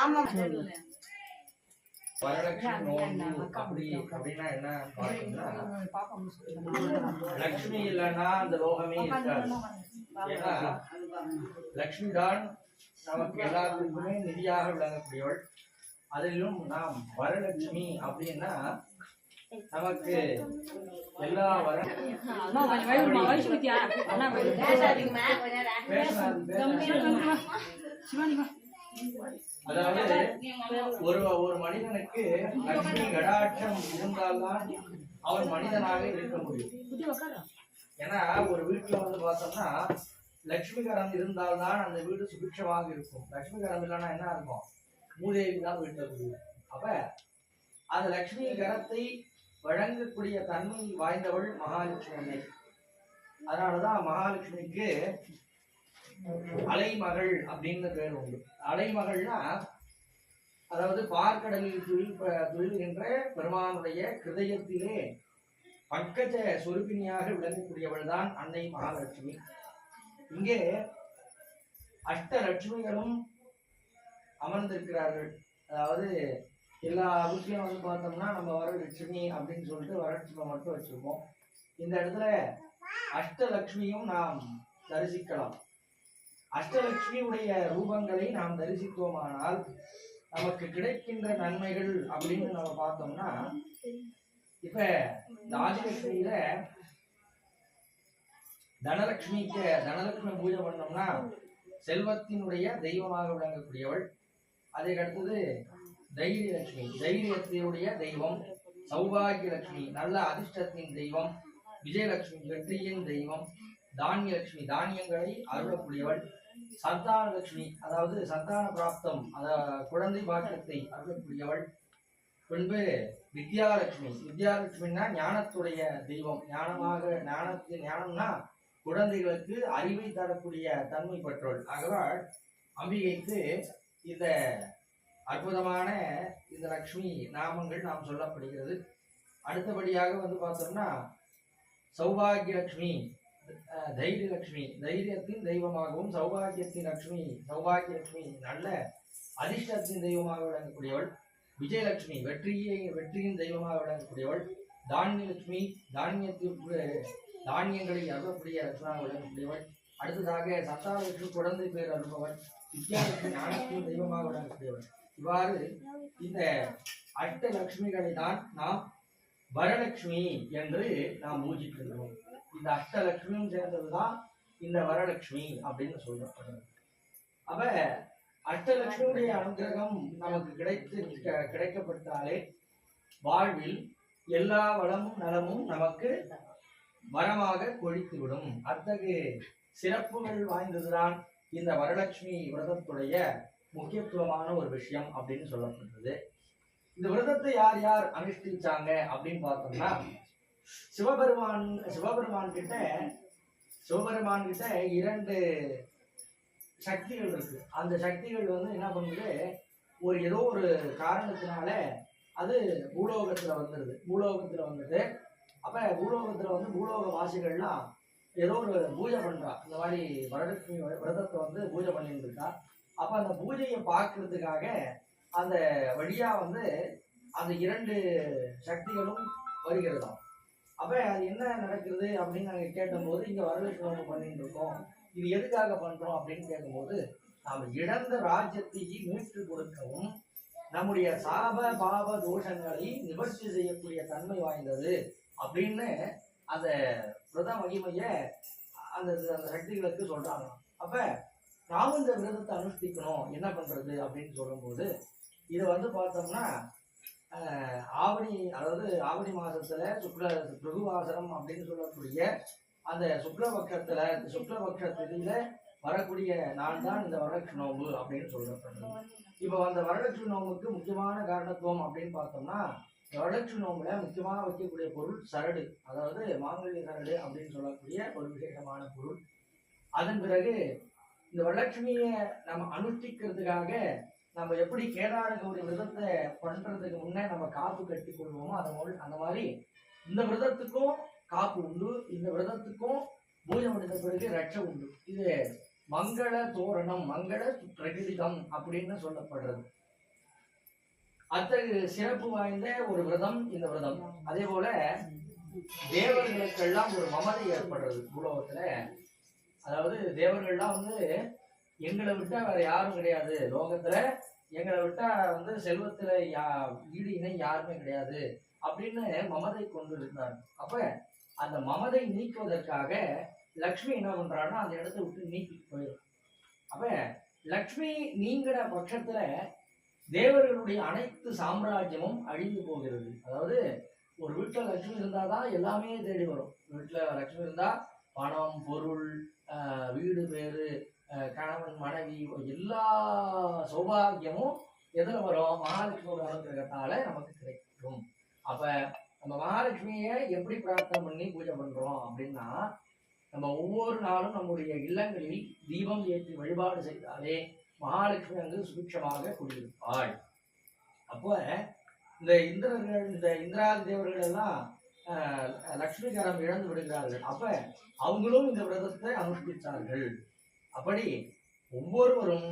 ஆமா. வரலட்சுமி நோன்பு அப்படி அப்படின்னா என்ன பார்த்தோம்னா லக்ஷ்மி இல்லைன்னா அந்த லோகமே இருக்காது. ஏன்னா லக்ஷ்மி தான் நமக்கு எல்லாருக்குமே நிதியாக விளங்கக்கூடியவள். அதிலும் நாம் வரலட்சுமி அப்படின்னா நமக்கு எல்லா வர. அதாவது ஒரு ஒரு மனிதனுக்கு லட்சுமி கடாட்சம் இருந்தால்தான் அவன் மனிதனாக இருக்க முடியும். ஏன்னா ஒரு வீட்டுல வந்து பார்த்தோம்னா லட்சுமிகரம் இருந்தால்தான் அந்த வீடு சுபிட்சமாக இருக்கும். லட்சுமிகரம் இல்லைன்னா என்ன இருக்கும்? மூதேவி தான் வீட்டில் அப்ப அந்த லட்சுமி கரத்தை வழங்கக்கூடிய தன்மை வாய்ந்தவள் மகாலட்சுமி. அன்னை அதனாலதான் மகாலட்சுமிக்கு அலைமகள் அப்படின்னு பேர் உண்டு. அலைமகள்னா அதாவது பார்க்கடலில் துயில் ப- துயில்கின்ற பெருமானுடைய கிருதயத்திலே பக்கஜ சொருப்பினியாக விளங்கக்கூடியவள் தான் அன்னை மகாலட்சுமி. இங்கே அஷ்டலட்சுமிகளும் அமர்ந்திருக்கிறார்கள். அதாவது எல்லா வீட்லயும் வந்து பார்த்தோம்னா நம்ம வரலட்சுமி அப்படின்னு சொல்லிட்டு வரலட்சுமி மட்டும் வச்சிருப்போம். இந்த இடத்துல அஷ்டலட்சுமியும் நாம் தரிசிக்கலாம். அஷ்டலட்சுமியுடைய ரூபங்களை நாம் தரிசித்தோமானால் நமக்கு கிடைக்கின்ற நன்மைகள் அப்படின்னு நம்ம பார்த்தோம்னா இப்ப இந்த ஆதிலட்சுமியில தனலட்சுமிக்கு தனலட்சுமி பூஜை பண்ணோம்னா செல்வத்தினுடைய தெய்வமாக விளங்கக்கூடியவள். அதை அடுத்தது தைரியலட்சுமி. தைரியத்தினுடைய தெய்வம் சௌபாகிய லட்சுமி நல்ல அதிர்ஷ்டத்தின் தெய்வம் விஜயலட்சுமி வெற்றியின் தெய்வம் தானியலட்சுமி தானியங்களை அருளக்கூடியவள் சந்தான லட்சுமி அதாவது சந்தான பிராப்தம் அதாவது குழந்தை பாக்கியத்தை அருளக்கூடியவள். பின்பு வித்யாலட்சுமி. வித்யாலட்சுமின்னா ஞானத்துடைய தெய்வம். ஞானமாக ஞானத்து ஞானம்னா குழந்தைகளுக்கு அறிவை தரக்கூடிய தன்மை பெற்றோள் ஆகவே அம்பிகைக்கு இந்த அற்புதமான இந்த லக்ஷ்மி நாமங்கள் நாம் சொல்லப்படுகிறது. அடுத்தபடியாக வந்து பார்த்தோம்னா சௌபாகிய லக்ஷ்மி தைரிய லட்சுமி தைரியத்தின் தெய்வமாகவும் சௌபாகியத்தின் லட்சுமி சௌபாகிய லட்சுமி நல்ல அதிர்ஷ்டத்தின் தெய்வமாக விளங்கக்கூடியவள். விஜயலட்சுமி வெற்றியை வெற்றியின் தெய்வமாக விளங்கக்கூடியவள். தானியலட்சுமி தானியத்திற்கு தானியங்களை அருளக்கூடிய லட்சுமியாக விளங்கக்கூடியவள். அடுத்ததாக சத்தாலட்சுமி குழந்தை பேர் அருள்பவள். வித்யாலட்சுமி ஞானத்தின் தெய்வமாக விளங்கக்கூடியவள். இவ்வாறு இந்த அஷ்ட லட்சுமிகளை தான் நாம் வரலட்சுமி என்று நாம் பூஜிக்கின்றோம் இந்த அஷ்டலட்சுமியும் சேர்ந்ததுதான் இந்த வரலட்சுமி அப்படின்னு சொல்லப்படுது அப்ப அஷ்டலட்சுமியுடைய அனுகிரகம் நமக்கு கிடைத்து க- கிடைக்கப்பட்டாலே வாழ்வில் எல்லா வளமும் நலமும் நமக்கு வரமாக கொழித்துவிடும். அத்தகு சிறப்புகள் வாய்ந்ததுதான் இந்த வரலட்சுமி விரதத்துடைய முக்கியத்துவமான ஒரு விஷயம் அப்படின்னு சொல்லப்படுறது இந்த விரதத்தை யார் யார் அனுஷ்டிச்சாங்க அப்படின்னு பார்த்தோம்னா சிவபெருமான் சிவபெருமான் கிட்ட சிவபெருமான் கிட்ட இரண்டு சக்திகள் இருக்கு. அந்த சக்திகள் வந்து என்ன பண்ணுது? ஒரு ஏதோ ஒரு காரணத்தினால அது பூலோகத்துல வந்துடுது பூலோகத்துல வந்துட்டு அப்ப பூலோகத்துல வந்து பூலோக வாசிகள்லாம் ஏதோ ஒரு பூஜை பண்றா. இந்த மாதிரி வரலட்சுமி விரதத்தை வந்து பூஜை பண்ணிட்டு இருக்கா. அப்ப அந்த பூஜையை பார்க்கறதுக்காக அந்த வழியா வந்து அந்த இரண்டு சக்திகளும் வருகிறதாம். அப்ப அது என்ன நடக்குது அப்படின்னு நாங்கள் கேட்டபோது இங்க வரலட்சுமி பண்ணிட்டு இருக்கோம். இது எதுக்காக பண்றோம் அப்படின்னு கேட்கும்போது நாம் இழந்த ராஜ்யத்தை மீட்டு கொடுக்கவும் நம்முடைய சாப பாப தோஷங்களை நிவர்த்தி செய்யக்கூடிய தன்மை வாய்ந்தது அப்படின்னு அந்த பிரதம மகிமைய அந்த அந்த சக்திகளுக்கு சொல்றாங்க அப்ப நாமும் விரதத்தை அனுஷ்டிக்கணும் என்ன பண்ணுறது அப்படின்னு சொல்லும்போது இதை வந்து பார்த்தோம்னா ஆவணி அதாவது ஆவணி மாதத்தில் சுக்ல பிருகுவாசனம் அப்படின்னு சொல்லக்கூடிய அந்த சுக்லபக்ஷத்தில் சுக்லபக்ஷ திதியில வரக்கூடிய நாள் தான் இந்த வரலட்சுமி நோம்பு அப்படின்னு சொல்லப்படுறது இப்போ அந்த வரலட்சுமி நோம்புக்கு முக்கியமான காரணத்துவம் அப்படின்னு பார்த்தோம்னா இந்த வரலட்சுமி நோம்புல முக்கியமாக வைக்கக்கூடிய பொருள் சரடு அதாவது மாங்கல்ய சரடு அப்படின்னு சொல்லக்கூடிய ஒரு விசேஷமான பொருள். அதன் பிறகு இந்த வரலட்சுமியை நம்ம அனுஷ்டிக்கிறதுக்காக நம்ம எப்படி கேதார கௌரி விரதத்தை பண்றதுக்கு முன்னே நம்ம காப்பு கட்டி கொள்வோமோ அந்த மாதிரி அந்த மாதிரி இந்த விரதத்துக்கும் காப்பு உண்டு இந்த விரதத்துக்கும் பூஜை முடிந்த பிறகு ரட்சை உண்டு. இது மங்கள தோரணம் மங்கள பிரகிருதம் அப்படின்னு சொல்லப்படுறது. அத்தகைய சிறப்பு வாய்ந்த ஒரு விரதம் இந்த விரதம். அதே போல தேவர்களுக்கெல்லாம் ஒரு மமதை ஏற்படுறது. பூலோகத்துல அதாவது தேவர்கள்லாம் வந்து எங்களை விட்டா வேற யாரும் கிடையாது. லோகத்துல எங்களை விட்டா வந்து செல்வத்துல யா ஈடு இணை யாருமே கிடையாது அப்படின்னு மமதை கொண்டு இருந்தார் அப்ப அந்த மமதை நீக்குவதற்காக லக்ஷ்மி என்ன பண்றான்னா அந்த இடத்த விட்டு நீக்கிட்டு போயிடும் அப்ப லக்ஷ்மி நீங்கிற பட்சத்துல தேவர்களுடைய அனைத்து சாம்ராஜ்யமும் அழிந்து போகிறது. அதாவது ஒரு வீட்டில் லட்சுமி இருந்தாதான் எல்லாமே தேடி வரும். வீட்டில் லட்சுமி இருந்தா பணம் பொருள் வீடு பேரு கணவன் மனைவி எல்லா சௌபாகியமும் எதில் வரும்? மகாலட்சுமியோட அனுகிரகத்தால நமக்கு கிடைக்கும். அப்ப நம்ம மகாலட்சுமியை எப்படி பிரார்த்தனை பண்ணி பூஜை பண்றோம் அப்படின்னா நம்ம ஒவ்வொரு நாளும் நம்முடைய இல்லங்களில் தீபம் ஏற்றி வழிபாடு செய்தாலே மகாலட்சுமி அங்கு சுபிட்சமாக குடியிருப்பாள். அப்போ இந்த இந்திரர்கள் இந்த இந்திராதி தேவர்கள் எல்லாம் லக்ஷ்மிகரம் இழந்து விடுகிறார்கள். அப்ப அவங்களும் இந்த விரதத்தை அனுஷ்டித்தார்கள். அப்படி ஒவ்வொருவரும்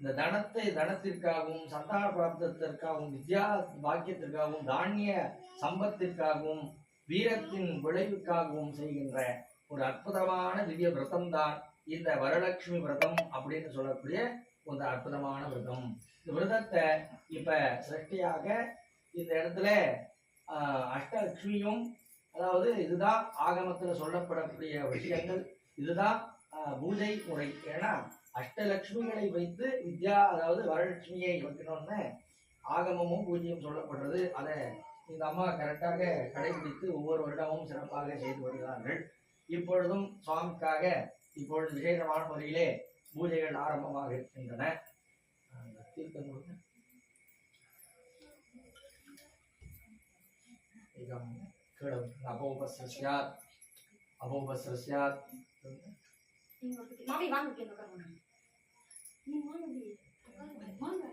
இந்த தனத்தை தனத்திற்காகவும் சந்தான பிராப்தத்திற்காகவும் வித்யா பாக்கியத்திற்காகவும் தானிய சம்பத்திற்காகவும் வீரத்தின் விளைவுக்காகவும் செய்கின்ற ஒரு அற்புதமான திவ்ய விரதம் தான் இந்த வரலட்சுமி விரதம் அப்படின்னு சொல்லக்கூடிய ஒரு அற்புதமான விரதம். இந்த விரதத்தை இப்ப சிருஷ்டியாக இந்த இடத்துல அஷ்டலட்சுமியும் அதாவது இதுதான் ஆகமத்தில் சொல்லப்படக்கூடிய விஷயங்கள் இதுதான் பூஜை முறை. ஏன்னா அஷ்டலட்சுமிகளை வைத்து வித்யா அதாவது வரலட்சுமியை வைக்கணும்னு ஆகமமும் பூஜையும் சொல்லப்படுறது. அதை இந்த அம்மா கரெக்டாக கடைபிடித்து ஒவ்வொரு வருடமும் சிறப்பாக செய்து வருகிறார்கள். இப்பொழுதும் சுவாமிக்காக இப்பொழுது விசேஷமான முறையிலே பூஜைகள் ஆரம்பமாக இருக்கின்றன. அந்த தீர்த்தம் கொடுங்க. இதம் கீழே விட்டுருங்க. அபோபஸ்ர ஸ்யாத் அபோபஸ்ர ஸ்யாத் மாமி வாங்க கீழே உட்காருங்க. நீ வாங்க டி. உட்காருங்க. வாங்க.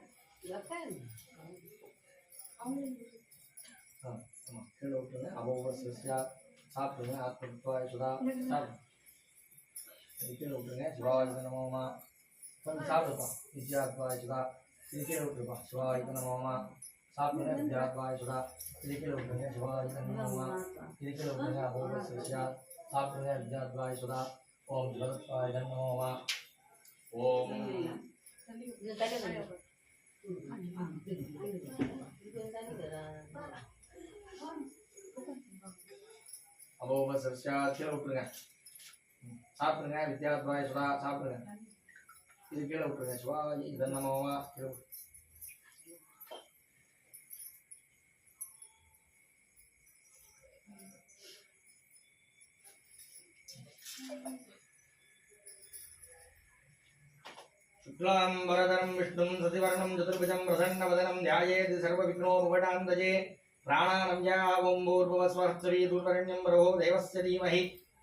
அவங்களுக்கு ஆமா, கீழே விட்டுருங்க அபோபஸ்ர ஸ்யாத் சாப்பிடுங்க ஆத்மத்வாய சுதா சாப்பிடுங்க இது கீழே விட்டுருங்க சிவாயுத நமோமா கொஞ்சம் சாப்பிடுப்பா வித்யாத்வாய சுதா இது கீழே விட்டுருப்பா சிவாயுத நமோமா சாப்பிடுங்க வித்யாத்வாய சுதா இது கீழே விட்டுருங்க சிவாயுத நமோமா இது கீழே விட்டுருங்க அபோபஸ்ர ஸ்யாத் சாப்பிடுங்க வித்யாத்வாய சுடா ஓம் ஜலத்வாய நமோமா ஓம் அபோபஸ்ர ஸ்யாத் கீழே விட்டுருங்க சாப்பிடுங்க வித்யாத்வாய சுதா சாப்பிடுங்க இது கீழே விட்டுருங்க சிவாஜி இதன் கீழே शुक्लाम्बरधरं विष्णुं सतिवर्णं चतुर्भुजं प्रसन्नवदनं ध्यायेत् सर्वविघ्नोपटान्तजे प्राणानव्यावम्बूर्भवस्वहस्तरीदूतरण्यं प्रभो देवस्य धीमहि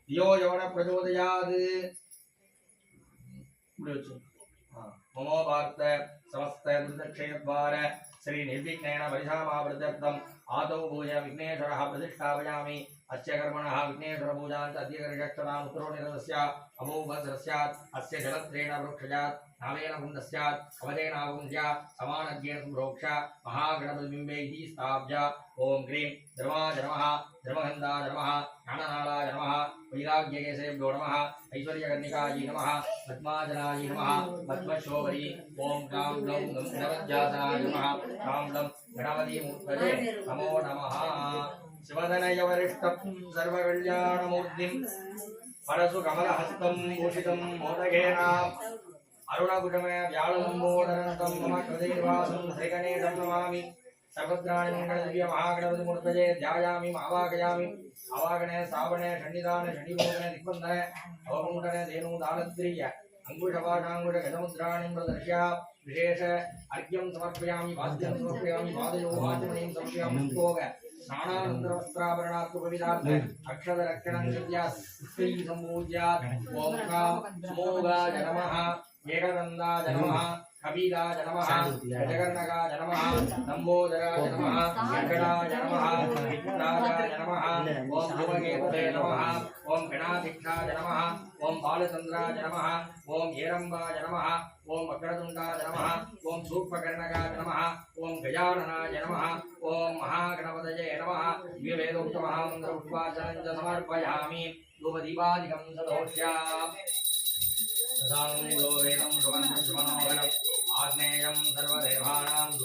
धियो यो न प्रचोदयात् ममोपार्थ समस्त दुर्दक्षयद्वार श्रीनिर्विघ्नेन परिधामावृत्यर्थम् आदौ भूय विघ्नेश्वरः प्रतिष्ठापयामि అస్యకర్మణ విఘ్నేశ్వరపూజాంత అద్యగరిక్షరాముఖురో నిరవస్య అమౌవస్ర స్యాత్ అస్య జలత్రేణ వృక్షజాత్ నవేన గుండ స్యాత్ కవచేనాగుంధ్య సమానజ్ఞేన సంరోక్ష మహాగణపతిబింబైః స్థాప్య ఓం హ్రీం ధర్మాయ నమః ధర్మగంధా నమః జ్ఞాననాళాయ నమః వైరాగ్యకేశేభ్యో నమః ఐశ్వర్యకర్ణికాయ నమః పద్మాజనాయ నమః పద్మశోభరి ఓం క్లాం గ్లౌం గంధవజ్జాసనాయ నమః క్లాం గ్లం గణపతిమూర్తయే నమో నమః गणपतिमूर्तये नमो नमः शिवदनयवरिष्ठं सर्वकल्याणमूर्तिं परशु कमलहस्तं भूषितं मोदकेन अरुणकुटमय व्याळम्बोदरन्तं मम कृतेर्वासं श्रीगणेशं नमामि सर्वत्राणि मङ्गलदिव्य महागणपतिमूर्तये ध्यायामि आवाहयामि आवागणे श्रावणे षण्डिदान षण्डिमोदने दिग्बन्धने अवकुण्डने धेनुदानद्रिय अङ्कुशपाशाङ्कुश गजमुद्राणिं प्रदर्श्य विशेष अर्घ्यं समर्पयामि वाद्यं समर्पयामि पादयोः आचमनीं समर्पयामि भोग स्नानानन्तरवस्त्राभरणात्मकविधात् अक्षररक्षणं कृत्यात् पुष्पैः सम्पूज्यात् ॐ कां समोगाय नमः एकदन्दाय नमः कबीराज नमः जगन्नगाज नमः लम्बोदराज नमः जगडाज नमः विघ्नराजाय नमः ॐ भुवगेपते नमः ॐ गणाधिक्षाय नमः ॐ बालचन्द्राय नमः। ॐ धूपदीपादिकं सदोष्या। सदां वेदं सुवन्नं सुमनोहरम्। आग्नेयम् सर्वदेवानाम्